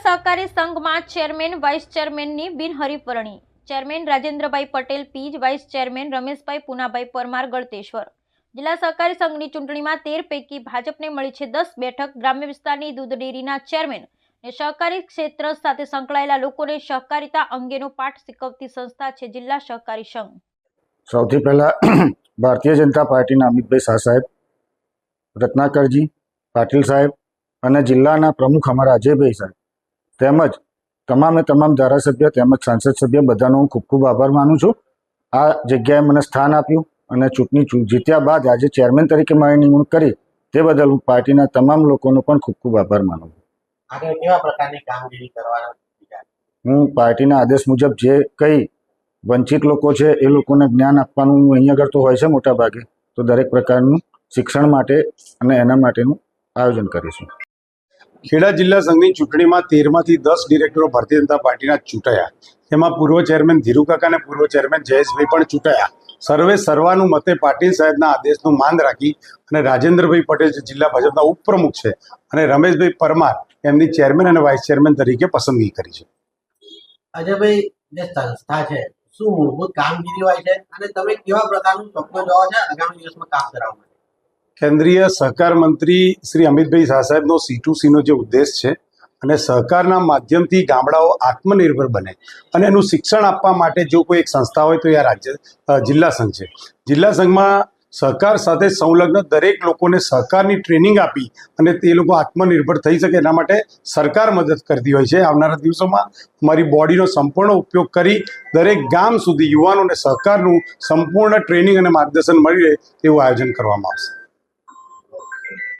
સહકારી સંઘમાં chairman, vice ચેરમેનની બિનહરીફરણી. Chairman Rajendrabhai Patel, Pij vice chairman Rameshbhai Punabhai Parmar, Galteshwar. જિલ્લા સહકારી સંઘની ચૂંટણીમાં તેર પૈકી ભાજપને મળી છે દસ બેઠક. ગ્રામ્ય વિસ્તારની દૂધ ડેરીના ચેરમેન અને સહકારી ક્ષેત્ર સાથે સંકળાયેલા લોકોને સહકારિતા અંગેનો પાઠ શીખવતી સંસ્થા છે જિલ્લા સહકારી સંઘ. સૌથી પહેલા ભારતીય જનતા પાર્ટીના અમિતભાઈ શાહ સાહેબ, રત્નાકરજી પાટીલ સાહેબ અને જિલ્લાના પ્રમુખ અમારા અજયભાઈ સાહેબ. તેમજ તમામે તમામ ધારાસભ્ય તેમજ સાંસદ સભ્ય બધાનો હું ખૂબ ખૂબ આભાર માનું છું. આ જગ્યાએ મને સ્થાન આપ્યું અને ચૂંટણી જીત્યા બાદ આજે ચેરમેન તરીકે મારી નિમણૂક કરી તે બદલ હું પાર્ટીના તમામ લોકોનો પણ ખૂબ ખૂબ આભાર માનું છું. કેવા પ્રકારની કામગીરી કરવાના હું પાર્ટીના આદેશ મુજબ જે કંઈ વંચિત લોકો છે એ લોકોને જ્ઞાન આપવાનું અહીં આગળ તો હોય છે મોટા ભાગે તો દરેક પ્રકારનું શિક્ષણ માટે અને એના માટેનું આયોજન કરીશું. ખેડા જિલ્લા સંઘની ચૂંટણીમાં તેરમાંથી દસ ડિરેક્ટરો ભારતીય જનતા પાર્ટીના ચૂંટાયા. તેમાં પૂર્વ ચેરમેન ધીરુકાકા અને પૂર્વ ચેરમેન જયેશભાઈ પણ ચૂંટાયા. સર્વે સર્વાનું મતે પાટીલ સાહેબના આદેશનું માન રાખી અને રાજેન્દ્રભાઈ પટેલ જિલ્લા ભાજપના ઉપપ્રમુખ છે અને રમેશભાઈ પરમાર એમની ચેરમેન અને વાઇસ ચેરમેન તરીકે પસંદગી કરી છે. અજયભાઈ જે સંસ્થા છે, શું મૂળભૂત કામગીરી હોય છે અને તમે કેવા પ્રકારનું સ્વપ્ન જોવો છે, આગામી દિવસમાં કામ કરવા માટે? કેન્દ્રીય સહકાર મંત્રી શ્રી અમિતભાઈ શાહ સાહેબનો સી ટુ સીનો જે ઉદ્દેશ છે અને સહકારના માધ્યમથી ગામડાઓ આત્મનિર્ભર બને અને એનું શિક્ષણ આપવા માટે જો કોઈ એક સંસ્થા હોય તો એ આ રાજ્ય જિલ્લા સંઘ છે. જિલ્લા સંઘમાં સહકાર સાથે સંલગ્ન દરેક લોકોને સહકારની ટ્રેનિંગ આપી અને તે લોકો આત્મનિર્ભર થઈ શકે એના માટે સરકાર મદદ કરતી હોય છે. આવનારા દિવસોમાં અમારી બોડીનો સંપૂર્ણ ઉપયોગ કરી દરેક ગામ સુધી યુવાનોને સહકારનું સંપૂર્ણ ટ્રેનિંગ અને માર્ગદર્શન મળી રહે તેવું આયોજન કરવામાં આવશે.